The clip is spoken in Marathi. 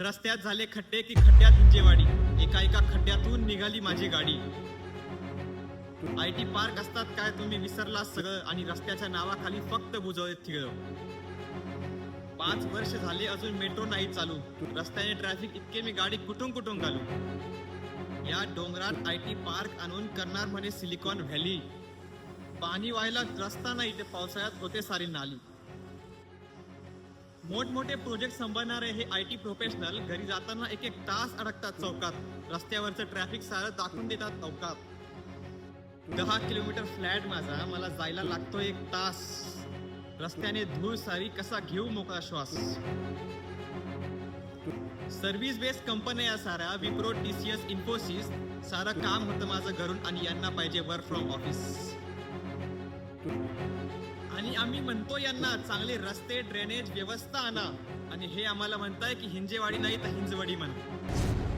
रस्त्यात झाले खड्डे की खड्ड्यात हिंजेवाडी एका एका खड्ड्यातून निघाली माझी गाडी. आय टी पार्क असतात काय तुम्ही विसरला सगळं आणि रस्त्याच्या नावाखाली फक्त बुजवत थिळ पाच वर्ष झाले अजून मेट्रो नाही चालू. रस्त्याने ट्रॅफिक इतके मी गाडी कुठून कुठून घालू? या डोंगरात आय टी पार्क आणून करणार म्हणे सिलिकॉन व्हॅली. पाणी व्हायला रस्ता नाही ते पावसाळ्यात होते सारी नाली. मोठमोठे प्रोजेक्ट सांभाळणारे हे आय टी प्रोफेशनल घरी जाताना एक एक तास अडकतात चौकात. रस्त्यावरचं ट्रॅफिक सारं दाखवून देतात अवकात दहा किलोमीटर फ्लॅट माझा मला जायला लागतो एक तास. रस्त्याने धूळ सारी कसा घेऊ मोकळा श्वास. सर्व्हिस बेस्ड कंपन्या या साऱ्या विप्रो टीसीएस इन्फोसिस सारं काम होतं माझं घरून आणि यांना पाहिजे वर्क फ्रॉम ऑफिस आणि आम्ही म्हणतो यांना चांगले रस्ते ड्रेनेज व्यवस्था आणा. आणि हे आम्हाला म्हणताय की हिंजेवाडी नाही तर हिंजवाडी म्हणा.